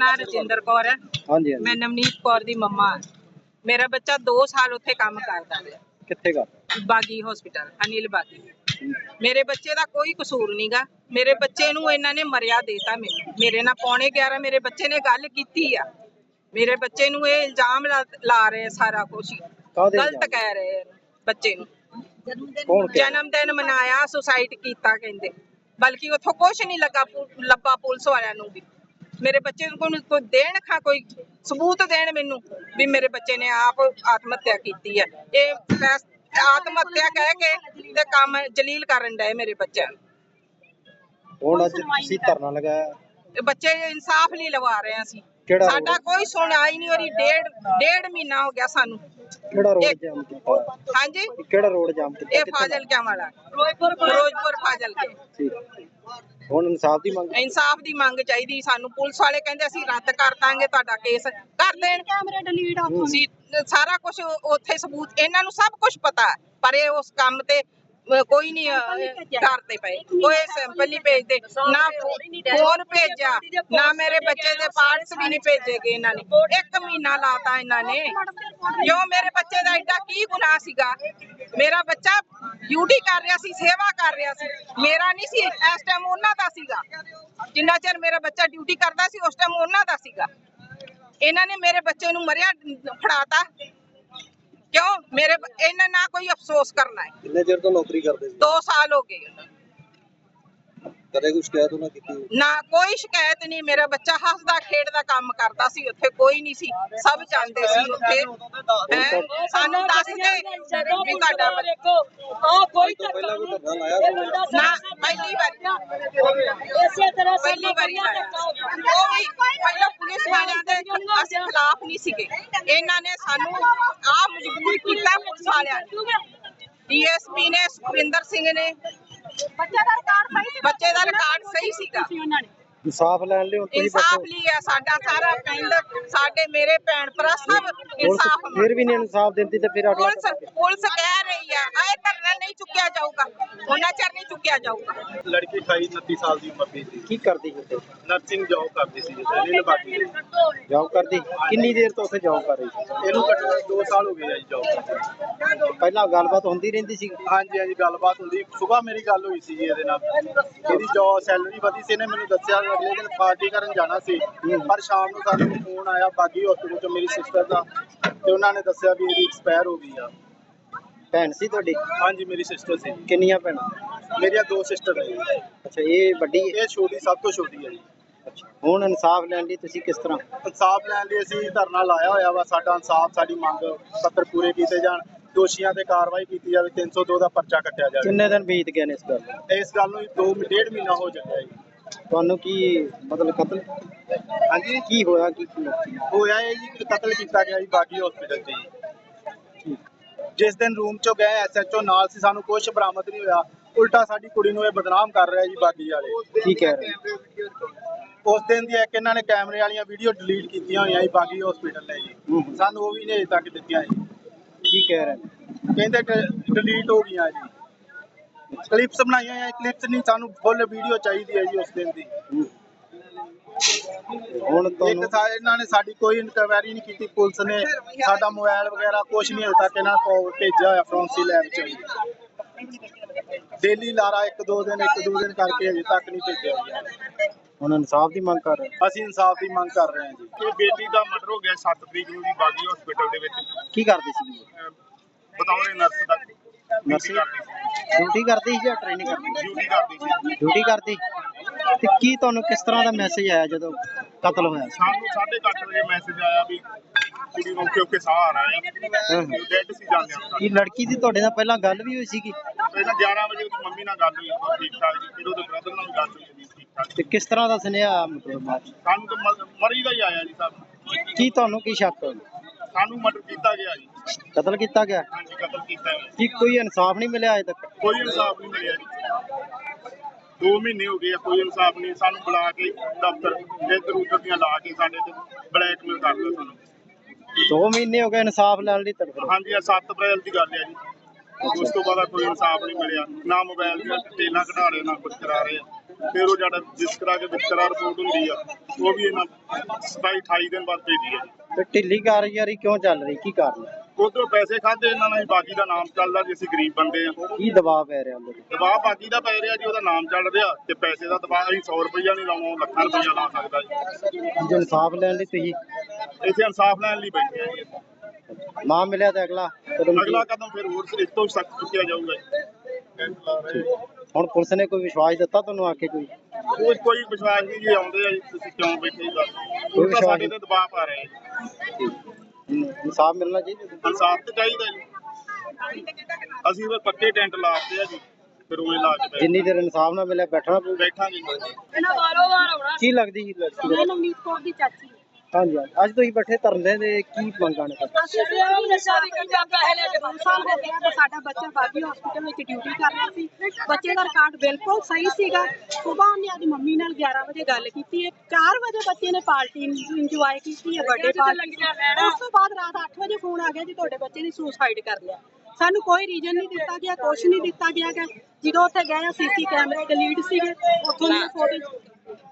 ਨਾਮ ਰਜਿੰਦਰ ਕੌਰ ਹੈ। ਹਾਂਜੀ ਮੈਂ ਨਵਨੀਤ ਕੌਰ ਦੀ ਮੰਮਾ ਹਾਂ। ਮੇਰਾ ਬੱਚਾ 2 ਸਾਲ ਉੱਥੇ ਕੰਮ ਕਰਦਾ ਰਿਹਾ ਕਿੱਥੇ ਕਰ ਬਾਗੀ ਹਸਪੀਟਲ ਅਨਿਲ ਬਾਗੀ। ਮੇਰੇ ਬੱਚੇ ਦਾ ਕੋਈ ਕਸੂਰ ਨਹੀਂਗਾ ਮੇਰੇ ਬੱਚੇ ਨੂੰ ਇਹਨਾਂ ਨੇ ਮਰਿਆ ਦੇਤਾ ਮੈਨੂੰ ਮੇਰੇ ਨਾਲ ਪੌਣੇ 11 ਮੇਰੇ ਬੱਚੇ ਨੇ ਗੱਲ ਕੀਤੀ ਆ। ਮੇਰੇ ਬੱਚੇ ਨੂੰ ਇਹ ਇਲਜ਼ਾਮ ਲਾ ਲਾ ਰਹੇ ਆ ਸਾਰਾ ਕੁਝ ਕਾਹਦੇ ਗਲਤ ਇਲਜ਼ਾਮ? ਕਹਿ ਰਹੇ ਆ ਬੱਚੇ ਨੂੰ। ਕੌਣ ਕਹਿ? ਜਨਮ ਦਿਨ ਮਨਾਇਆ ਸੁਸਾਈਡ ਕੀਤਾ ਕਹਿੰਦੇ। ਬਲਕਿ ਉੱਥੋਂ ਕੁਝ ਨਹੀਂ ਲੱਗਾ ਪੁ- ਲੱਭਾ ਪੁਲਿਸ ਵਾਲਿਆਂ ਨੂੰ ਵੀ। ਮੇਰੇ ਬੱਚੇ ਨੂੰ ਕੋਈ ਕੋਈ ਦੇਣ ਖਾ ਕੋਈ ਸਬੂਤ ਦੇਣ ਮੈਨੂੰ ਵੀ ਮੇਰੇ ਬੱਚੇ ਨੇ ਆਪ ਆਤਮ ਹੱਤਿਆ ਕੀਤੀ ਹੈ। ਇਹ ਆਤਮ ਹੱਤਿਆ ਕਹਿ ਕੇ ਤੇ ਕੰਮ ਜਲੀਲ ਕਰਨ ਡਏ ਮੇਰੇ ਬੱਚਿਆਂ ਨੂੰ। ਹੁਣ ਅੱਜ ਤੁਸੀਂ ਧਰਨਾ ਲਗਾਇਆ। ਬੱਚੇ ਇਨਸਾਫ ਨਹੀਂ ਲਵਾ ਰਹੇ ਅਸੀਂ? ਸਾਡਾ ਕੋਈ ਸੁਣਾਈ ਨਹੀਂ ਹੋ ਰਹੀ ਡੇਢ ਡੇਢ ਮਹੀਨਾ ਹੋ ਗਿਆ ਸਾਨੂੰ। ਕਿਹੜਾ ਰੋਡ ਜਾਮ ਕੀਤਾ? ਹਾਂਜੀ? ਕਿਹੜਾ ਰੋਡ ਜਾਮ ਕੀਤਾ ਇਹ ਫਾਜ਼ਲ ਕਿਆ ਵਾਲਾ। ਫਿਰੋਜ਼ਪੁਰ ਫਿਰੋਜ਼ਪੁਰ ਫਾਜ਼ਲ ਕੇ ਠੀਕ। ਹੁਣ ਇਨਸਾਫ ਦੀ ਮੰਗ ਇਨਸਾਫ ਦੀ ਮੰਗ ਚਾਹੀਦੀ ਸਾਨੂੰ। ਪੁਲਿਸ ਵਾਲੇ ਕਹਿੰਦੇ ਅਸੀਂ ਰੱਦ ਕਰ ਦਾਂਗੇ ਤੁਹਾਡਾ ਕੇਸ। ਕਰ ਦੇਣ। ਕੈਮਰੇ ਡਿਲੀਟ ਅਸੀਂ ਸਾਰਾ ਕੁਝ ਉੱਥੇ ਸਬੂਤ ਇਹਨਾਂ ਨੂੰ ਸਭ ਕੁਝ ਪਤਾ ਪਰ ਇਹ ਉਸ ਕੰਮ ਤੇ ਅਹ, ਕੋਈ ਨਹੀਂ ਕਰਦੇ ਪਏ। ਕੋਈ ਸੈਂਪਲ ਨਹੀਂ ਭੇਜਦੇ। ਨਾ ਫੋਨ ਭੇਜਿਆ। ਨਾ ਮੇਰੇ ਬੱਚੇ ਦੇ ਪਾਰਟਸ ਵੀ ਨਹੀਂ ਭੇਜੇਗੇ ਇਹਨਾਂ ਨੇ। ਇੱਕ ਮਹੀਨਾ ਲਾਤਾ ਇਹਨਾਂ ਨੇ। ਕਿਉਂ ਮੇਰੇ ਬੱਚੇ ਦਾ ਐਡਾ ਕੀ ਗੁਨਾਹ ਸੀਗਾ? ਮੇਰਾ ਬੱਚਾ ਡਿਊਟੀ ਕਰ ਰਿਹਾ ਸੀ ਸੇਵਾ ਕਰ ਰਿਹਾ ਸੀ। ਮੇਰਾ ਨਹੀਂ ਸੀ ਇਸ ਟਾਈਮ ਉਹਨਾਂ ਦਾ ਸੀਗਾ। ਜਿੰਨਾ ਚਿਰ ਮੇਰਾ ਬੱਚਾ ਡਿਊਟੀ ਕਰਦਾ ਸੀ ਉਸ ਟਾਈਮ ਉਹਨਾਂ ਦਾ ਸੀਗਾ। ਇਹਨਾਂ ਨੇ ਮੇਰੇ ਬੱਚੇ ਨੂੰ ਮਰਿਆ ਫੜਾਤਾ। ਕਿਉਂ? ਮੇਰੇ ਇਹਨਾਂ ਨਾ ਕੋਈ ਅਫਸੋਸ ਕਰਨਾ ਹੈ। ਕਿੰਨੇ ਚਿਰ ਤੋਂ ਨੌਕਰੀ ਕਰਦੇ ਸੀ? 2 ਸਾਲ ਹੋ ਗਏ ਕਦੇ ਕੋਈ ਸ਼ਿਕਾਇਤ ਉਹਨਾਂ ਕੀਤੀ ਨਾ ਕੋਈ ਸ਼ਿਕਾਇਤ ਨਹੀਂ। ਮੇਰਾ ਬੱਚਾ ਹੱਸਦਾ ਖੇਡਦਾ ਕੰਮ ਕਰਦਾ ਸੀ। ਉੱਥੇ ਕੋਈ ਨਹੀਂ ਸੀ। ਸਭ ਜਾਣਦੇ ਸੀ ਉੱਥੇ। ਹੈਂ? ਸਾਨੂੰ ਦੱਸਦੇ ਵੀ ਤੁਹਾਡਾ ਬੱਚਾ ਆ ਕੋਈ ਪਹਿਲਾਂ ਕੋਈ ਧਰਨਾ ਲਾਇਆ ਸੀ ਨਾ ਪਹਿਲੀ ਵਾਰੀ ਇਸੇ ਤਰ੍ਹਾਂ ਪਹਿਲੀ ਵਾਰੀ ਆਇਆ ਉਹ ਵੀ ਵਾਲਿਆਂ ਦੇ ਅਸੀਂ ਖਿਲਾਫ ਨਹੀਂ ਸੀਗੇ। ਇਹਨਾਂ ਨੇ ਸਾਨੂੰ ਆ ਮਜਬੂਰ ਕੀਤਾ ਪੁਲਿਸ ਵਾਲਿਆਂ ਨੇ। ਡੀਐਸਪੀ ਨੇ ਸੁਖਵਿੰਦਰ ਸਿੰਘ ਨੇ। ਬੱਚੇ ਦਾ ਰਿਕਾਰਡ ਸਹੀ ਬੱਚੇ ਦਾ ਰਿਕਾਰਡ ਸਹੀ ਸੀਗਾ। ਇਨਸਾਫ ਲੈਣ ਲਈ ਹੁਣ ਤੁਸੀਂ ਇਨਸਾਫ ਲਈ ਹੈ ਸਾਡਾ ਸਾਰਾ ਪਿੰਡ ਸਾਡੇ ਮੇਰੇ ਭੈਣ ਭਰਾ ਸਭ ਇਨਸਾਫ ਫਿਰ ਵੀ ਨਹੀਂ ਇਨਸਾਫ ਦਿੰਦੀ ਤੇ ਫਿਰ ਅਗਲਾ ਪੁਲਿਸ ਪੁਲਿਸ ਕਹਿ ਰਹੀ ਹੈ ਆਏ ਧਰਨਾ ਨਹੀਂ ਚੁੱਕਿਆ ਜਾਊਗਾ ਉਹਨਾਂ ਚਿਰ ਨਹੀਂ ਚੁੱਕਿਆ ਜਾਊਗਾ। ਲੜਕੀ 28 29 ਸਾਲ ਦੀ ਉਮਰ ਦੀ ਸੀ। ਕੀ ਕਰਦੀ ਸੀ ਨਰਸਿੰਗ ਜੌਬ ਕਰਦੀ ਸੀ ਜਿੱਥੇ ਨੀਲ ਬਾਗੀ ਜੌਬ ਕਰਦੀ? ਕਿੰਨੀ ਦੇਰ ਤੋਂ ਉੱਥੇ ਜੌਬ ਕਰ ਰਹੀ ਸੀ? ਇਹਨੂੰ ਘੱਟੋ ਘੱਟ 2 ਸਾਲ ਹੋ ਗਏ ਆ ਜੀ ਜੌਬ ਪਹਿਲਾਂ ਗੱਲਬਾਤ ਹੁੰਦੀ ਰਹਿੰਦੀ ਸੀ? ਹਾਂਜੀ ਹਾਂਜੀ ਗੱਲਬਾਤ ਹੁੰਦੀ। ਸਵੇਰ ਮੇਰੀ ਗੱਲ ਹੋਈ ਸੀ ਜੀ ਇਹਦੇ ਨਾਲ। ਇਹਦੀ ਜੌਬ ਸੈਲਰੀ ਵਧੀ ਸੀ ਇਹਨੇ ਮੈਨੂੰ ਦੱਸਿਆ ਵੀ ਅਗਲੇ ਦਿਨ ਪਾਰਟੀ ਕਰਨ ਜਾਣਾ ਸੀ ਪਰ ਸ਼ਾਮ ਨੂੰ ਸਾਨੂੰ ਫੋਨ ਆਇਆ ਬਾਗੀ ਹਸਪੀਟਲ ਤੋਂ ਮੇਰੀ ਸਿਸਟਰ ਦਾ ਤੇ ਉਹਨਾਂ ਨੇ ਦੱਸਿਆ ਵੀ ਇਹਦੀ ਐਕਸਪਾਇਰ ਹੋ ਗਈ ਆ। ਭੈਣ ਸੀ ਤੁਹਾਡੀ? ਹਾਂਜੀ ਮੇਰੀ ਸਿਸਟਰ ਸੀ। ਕਿੰਨੀਆਂ ਭੈਣਾਂ? ਮੇਰੀਆਂ ਦੋ ਸਿਸਟਰ ਜੀ। ਅੱਛਾ ਇਹ ਵੱਡੀ ਹੈ? ਇਹ ਛੋਟੀ ਸਭ ਤੋਂ ਛੋਟੀ ਹੈ ਜੀ। ਅੱਛਾ ਹੁਣ ਇਨਸਾਫ ਲੈਣ ਲਈ ਤੁਸੀਂ ਕਿਸ ਤਰ੍ਹਾਂ? ਇਨਸਾਫ ਲੈਣ ਲਈ ਅਸੀਂ ਧਰਨਾ ਲਾਇਆ ਹੋਇਆ ਵਾ ਸਾਡਾ ਇਨਸਾਫ ਸਾਡੀ ਮੰਗ ਪੱਤਰ ਪੂਰੇ ਕੀਤੇ ਜਾਣ। ਦੋਸ਼ੀਆਂ ਤੇ ਕਾਰਵਾਈ ਕੀਤੀ ਜਾਵੇ 302 ਦਾ ਪਰਚਾ ਕੱਟਿਆ ਜਾਵੇ। ਕਿੰਨੇ ਦਿਨ ਬੀਤ ਗਏ ਨੇ ਇਸ ਗੱਲ ਨੂੰ? ਇਸ ਗੱਲ ਨੂੰ 2 ਡੇਢ ਮਹੀਨਾ ਹੋ ਚੱਲਿਆ ਜੀ। ਤੁਹਾਨੂੰ ਕੀ ਮਤਲਬ ਕਤਲ ਹਾਂਜੀ ਕੀ ਹੋਇਆ ਕੀ ਹੋਇਆ ਇਹ ਜੀ ਕਿ ਕਤਲ ਕੀਤਾ ਗਿਆ ਜੀ ਬਾਗੀ ਹਸਪੀਟਲ 'ਚ ਜੀ। ਜਿਸ ਦਿਨ ਰੂਮ 'ਚੋਂ ਗਏ ਐਸਐਚਓ ਨਾਲ ਸੀ ਸਾਨੂੰ ਕੁਝ ਬਰਾਮਦ ਨਹੀਂ ਹੋਇਆ। ਉਲਟਾ ਸਾਡੀ ਕੁੜੀ ਨੂੰ ਇਹ ਬਦਨਾਮ ਕਰ ਰਿਹਾ ਜੀ ਬਾਗੀ ਵਾਲੇ। ਕੀ ਕਹਿ ਰਹੇ ਉਸ ਦਿਨ ਦੀ ਇੱਕ ਇਹਨਾਂ ਨੇ ਕੈਮਰੇ ਵਾਲੀਆਂ ਵੀਡੀਓ ਡਿਲੀਟ ਕੀਤੀਆਂ ਹੋਈਆਂ ਜੀ ਬਾਗੀ ਹਸਪੀਟਲ ਨੇ ਜੀ। ਸਾਨੂੰ ਉਹ ਵੀ ਨਹੀਂ ਅਜੇ ਤੱਕ ਦਿੱਤੀਆਂ ਜੀ। ਕੀ ਕਹਿ ਰਹੇ? ਕਹਿੰਦੇ ਡਿਲੀਟ ਹੋ ਗਈਆਂ ਜੀ। ਕਲਿੱਪਸ ਬਣਾਈਆਂ ਹੋਈਆਂ ਕਲਿੱਪਸ ਨਹੀਂ ਸਾਨੂੰ ਫੁੱਲ ਵੀਡੀਓ ਚਾਹੀਦੀ ਹੈ ਜੀ ਉਸ ਦਿਨ ਦੀ। ਹੁਣ ਇੱਕ ਤੁਹਾਨੂੰ ਇਹਨਾਂ ਨੇ ਸਾਡੀ ਕੋਈ ਇਨਕੁਆਇਰੀ ਨਹੀਂ ਕੀਤੀ ਪੁਲਿਸ ਨੇ ਸਾਡਾ ਮੋਬਾਈਲ ਵਗੈਰਾ ਕੁਝ ਨਹੀਂ ਹਜੇ ਤੱਕ ਇਹਨਾਂ ਕੋਲ ਭੇਜਿਆ ਹੋਇਆ ਫਰੋਂਸੀ ਲੈਬ ਚ। ਡੇਲੀ ਲਾਰਾ ਇੱਕ ਦੋ ਦਿਨ ਇੱਕ ਦੋ ਦਿਨ ਕਰਕੇ ਹਜੇ ਤੱਕ ਨਹੀਂ ਭੇਜਿਆ ਹੋਇਆ। ਹੁਣ ਇਨਸਾਫ ਦੀ ਮੰਗ ਕਰ ਰਹੇ ਅਸੀਂ ਇਨਸਾਫ ਦੀ ਮੰਗ ਕਰ ਰਹੇ ਹਾਂ ਜੀ। ਇਹ ਬੇਟੀ ਦਾ ਮਰਡਰ ਹੋ ਗਿਆ 7 ਤਰੀਕ ਨੂੰ ਦੀ ਬਾਗੀ ਹਸਪੀਟਲ ਦੇ ਵਿੱਚ। ਕੀ ਕਰਦੀ ਸੀ ਬਤੌਰੇ ਨਰਸ ਦਾ। ਨਰਸਿੰਗ ਡਿਊਟੀ ਕਰਦੀ ਸੀ ਜਾਂ ਟ੍ਰੇਨਿੰਗ ਕਰਦੀ ਸੀ? ਡਿਊਟੀ ਕਰਦੀ ਸੀ। ਡਿਊਟੀ ਕਰਦੀ। ਤੇ ਕੀ ਤੁਹਾਨੂੰ ਕਿਸ ਤਰ੍ਹਾਂ ਦਾ ਮੈਸੇਜ ਆਇਆ ਜਦੋਂ ਕਤਲ ਹੋਇਆ ਸੀ? ਸਾਨੂੰ 8:30 ਵਜੇ ਮੈਸੇਜ ਆਇਆ ਵੀ ਕੁੜੀ ਨੂੰ ਓਕੇ ਸਾਹ ਆ ਰਿਹਾ ਹੈ। ਹਾਂ। ਡੈਡ ਸੀ ਜਾਂਦੇ ਆ ਕੀ ਲੜਕੀ ਦੀ ਤੁਹਾਡੇ ਨਾਲ ਪਹਿਲਾਂ ਗੱਲ ਵੀ ਹੋਈ ਸੀਗੀ ਪਹਿਲਾਂ 11 ਵਜੇ ਉਹਦੀ ਮੰਮੀ ਨਾਲ ਗੱਲ ਹੋਈ ਉਹ ਠੀਕ ਠਾਕ ਜੀ ਫਿਰ ਉਹਦੇ ਬ੍ਰਦਰ ਨਾਲ ਵੀ ਗੱਲ ਹੋਈ ਜੀ ਠੀਕ ਠਾਕ ਤੇ ਕਿਸ ਤਰ੍ਹਾਂ ਦਾ ਸੁਨੇਹਾ ਮਤਲਬ ਬਾਅਦ 'ਚ? ਸਾਨੂੰ ਤਾਂ ਮਰੀ ਦਾ ਹੀ ਆਇਆ ਜੀ ਸਭ ਕੀ ਤੁਹਾਨੂੰ ਕੀ ਸ਼ੱਕ ਹੋਇਆ? ਸਾਨੂੰ ਮਰਡਰ ਕੀਤਾ ਗਿਆ ਜੀ। ਕਤਲ ਕੀਤਾ ਗਿਆ? ਕਤਲ ਕੀਤਾ ਗਿਆ ਕੀ ਕੋਈ ਇਨਸਾਫ ਨਹੀਂ ਮਿਲਿਆ ਅਜੇ ਤੱਕ? ਕੋਈ ਇਨਸਾਫ ਨਹੀਂ ਮਿਲਿਆ ਜੀ। ਦੋ ਮਹੀਨੇ ਹੋ ਗਏ ਆ ਕੋਈ ਇਨਸਾਫ ਨਹੀਂ। ਸਾਨੂੰ ਬੁਲਾ ਕੇ ਦਫ਼ਤਰ ਇੱਧਰ ਉੱਧਰ ਦੀਆਂ ਲਾ ਕੇ ਸਾਡੇ ਤੇ ਬਲੈਕਮੇਲ ਕਰਦੇ ਸਾਨੂੰ। 2 ਮਹੀਨੇ ਹੋ ਗਏ ਇਨਸਾਫ ਲੈਣ ਲਈ ਤੜਫ ਹਾਂਜੀ ਆ 7 ਅਪ੍ਰੈਲ ਦੀ ਗੱਲ ਹੈ ਜੀ। ਉਸ ਤੋਂ ਬਾਅਦ ਕੋਈ ਇਨਸਾਫ ਨਹੀਂ ਮਿਲਿਆ। ਨਾ ਮੋਬਾਈਲ ਦੀਆਂ ਡਿਟੇਲਾਂ ਕਢਾ ਰਹੇ ਨਾ ਕੁਝ ਕਰਾ ਰਹੇ। ਫਿਰ ਉਹ ਜਿਹੜਾ ਜਿਸ ਕਰਾ ਕੇ ਵਿਤਕਰਾ ਰਿਪੋਰਟ ਹੁੰਦੀ ਆ ਉਹ ਵੀ ਇਹਨਾਂ 27 28 ਦਿਨ ਬਾਅਦ ਭੇਜੀ ਆ ਤੇ ਢਿੱਲੀ ਕਾਰਗੁਜ਼ਾਰੀ ਕਿਉਂ ਚੱਲ ਰਹੀ? ਕੀ ਕਾਰਨ? ਹੈ? ਉਧਰੋਂ ਪੈਸੇ ਖਾਦੇ ਇਹਨਾਂ ਨਾਲ ਬਾਕੀ ਦਾ ਨਾਮ ਚੱਲਦਾ ਜੀ ਅਸੀਂ ਗਰੀਬ ਬੰਦੇ ਆ ਕੀ ਦਬਾਅ ਪੈ ਰਿਹਾ ਉਹਦੇ ਤੇ? ਦਬਾਅ ਬਾਕੀ ਦਾ ਪੈ ਰਿਹਾ ਜੀ ਉਹਦਾ ਨਾਮ ਚੱਲ ਰਿਹਾ ਤੇ ਪੈਸੇ ਦਾ ਦਬਾਅ ਅਸੀਂ 100 ਰੁਪਈਆ ਨਹੀਂ ਲਾਉਣਾ ਉਹ ਲੱਖਾਂ ਰੁਪਈਆ ਲਾ ਸਕਦਾ ਜੀ। ਜੇ ਇਨਸਾਫ ਲੈਣ ਲਈ ਤੁਸੀਂ? ਇੱਥੇ ਇਨਸਾਫ ਲੈਣ ਲਈ ਬੈਠੇ ਆ ਜੀ। ਨਾ ਮਿਲਿਆ ਤਾਂ ਅਗਲਾ ਕਦਮ ਕੀ? ਅਗਲਾ ਕਦਮ ਫਿਰ ਹੋਰ ਇਸ ਤੋਂ ਸਖਤ ਚੁੱਕਿਆ ਜਾਊਗਾ ਜੀ। ਹੁਣ ਪੁਲਿਸ ਨੇ ਕੋਈ ਵਿਸ਼ਵਾਸ ਦਿੱਤਾ ਤੁਹਾਨੂੰ ਆ ਕੇ ਕੋਈ? ਕੋਈ ਕੋਈ ਵਿਸ਼ਵਾਸ ਨਹੀਂ ਜੀ ਆਉਂਦੇ ਆ ਜੀ ਤੁਸੀਂ ਕਿਉਂ ਬੈਠੇ ਜੀ ਕੋਈ ਉਹ ਤਾਂ ਸਾਡੇ ਵਿਸ਼ਵਾਸ ਤੇ ਦਬਾਅ ਪਾ ਰਹੇ ਆ ਜੀ। ਇਨਸਾਫ ਮਿਲਣਾ ਚਾਹੀਦਾ? ਇਨਸਾਫ ਤੇ ਚਾਹੀਦਾ ਜੀ। ਅਸੀਂ ਫਿਰ ਪੱਕੇ ਟੈਂਟ ਲਾਤੇ ਆ ਜੀ ਫਿਰ ਉਹ ਲਾ ਕੇ ਬੈਠ- ਜਿੰਨੀ ਦੇਰ ਇਨਸਾਫ ਨਾ ਮਿਲਿਆ ਬੈਠਣਾ ਪਊ। ਬੈਠਾਂਗੇ ਜੀ। ਇਹਨਾਂ ਵਾਰੋ ਵਾਰ ਆਉਣਾ। ਕੀ ਲੱਗਦੀ ਜੀ? ਲੜਕੀ ਮੈਂ ਦਾ? ਨਵਨੀਤ ਕੌਰ ਦੀ ਚਾਚੀ। ਹਾਂ। ਹਾਂਜੀ ਹਾਂਜੀ। ਅੱਜ ਤੁਸੀਂ ਬੈਠੇ ਧਰਨੇ ਦੇ ਕੀ ਮੰਗਾਂ ਨੇ ਤੁਹਾਡੀਆਂ? ਜਾਂਦਾ ਸਾਲ ਹੋ ਗਿਆ ਤਾਂ ਸਾਡਾ ਬੱਚਾ ਬਾਗੀ ਹਸਪੀਟਲ ਵਿੱਚ ਡਿਊਟੀ ਕਰ ਰਿਹਾ ਸੀ। ਬੱਚੇ ਦਾ ਰਿਕਾਰਡ ਬਿਲਕੁਲ ਸਹੀ ਸੀਗਾ। ਸਵੇਰ ਉਹਨੇ ਆਪਣੀ ਮੰਮੀ ਨਾਲ 11 ਵਜੇ ਗੱਲ ਕੀਤੀ ਹੈ। 4 ਵਜੇ ਬੱਚੇ ਨੇ ਪਾਰਟੀ ਇੰਜੋਏ ਕੀਤੀ ਹੈ ਬਰਥਡੇ ਪਾਰਟੀ ਉਸ ਤੋਂ ਬਾਅਦ ਰਾਤ 8 ਵਜੇ ਫੋਨ ਆ ਗਿਆ ਜੀ ਤੁਹਾਡੇ ਬੱਚੇ ਨੇ ਸੁਸਾਈਡ ਕਰ ਲਿਆ। ਸਾਨੂੰ ਕੋਈ ਰੀਜ਼ਨ ਨਹੀਂ ਦਿੱਤਾ ਗਿਆ ਕੁਝ ਨਹੀਂ ਦਿੱਤਾ ਗਿਆ ਗਾ। ਜਦੋਂ ਉੱਥੇ ਗਏ ਆ ਸੀਸੀ ਕੈਮਰੇ ਡਿਲੀਟ ਸੀਗੇ ਉੱਥੋਂ ਦੀ ਫੋਟੋ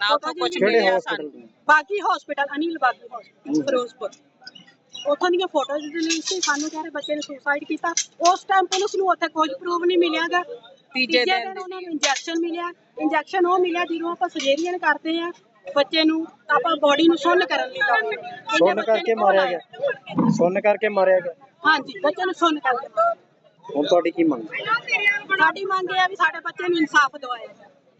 ਨਾ ਉੱਥੋਂ ਕੁਛ ਕਿਹੜੇ ਮਿਲਿਆ ਹਸਪੀਟਲ ਤੋਂ ਬਾਗੀ ਹਸਪੀਟਲ ਅਨਿਲ ਬਾਗੀ ਹਸਪੀਟਲ ਫਿਰੋਜ਼ਪੁਰ। ਉੱਥੋਂ ਦੀਆਂ ਫੋਟੋਜ਼ ਰਿਲੀਜ਼ ਸੀ ਸਾਨੂੰ ਕਹਿ ਰਹੇ ਬੱਚੇ ਨੇ ਸੁਸਾਈਡ ਕੀਤਾ। ਉਸ ਟਾਈਮ ਪੁਲਿਸ ਨੂੰ ਉੱਥੇ ਕੋਈ ਪ੍ਰੂਫ ਨਹੀਂ ਮਿਲਿਆਗਾ। ਤੀਜੇ ਦਿਨ ਉਹਨਾਂ ਨੂੰ ਇੰਜੈਕਸ਼ਨ ਮਿਲਿਆ। ਇੰਜੈਕਸ਼ਨ ਉਹ ਮਿਲਿਆ ਜਦੋਂ ਆਪਾਂ ਸਰਜਰੀਅਨ ਕਰਦੇ ਆ ਬੱਚੇ ਨੂੰ ਆਪਾਂ ਬੋਡੀ ਨੂੰ ਸੁੰਨ ਕਰਨ ਲਈ ਲਾਉਂਦੇ ਹਾਂ। ਸੁੰਨ ਕਰਕੇ ਮਾਰਿਆ ਗਿਆ। ਸੁੰਨ ਕਰਕੇ ਮਾਰਿਆ ਗਿਆ। ਹਾਂਜੀ ਬੱਚੇ ਨੂੰ ਸੁੰਨ ਕਰਕੇ ਹੁਣ ਤੁਹਾਡੀ ਕੀ ਮੰਗ? ਹੈ? ਸਾਡੀ ਮੰਗ ਇਹ ਆ ਵੀ ਸਾਡੇ ਬੱਚੇ ਨੂੰ ਇਨਸਾਫ ਦਿਵਾਇਆ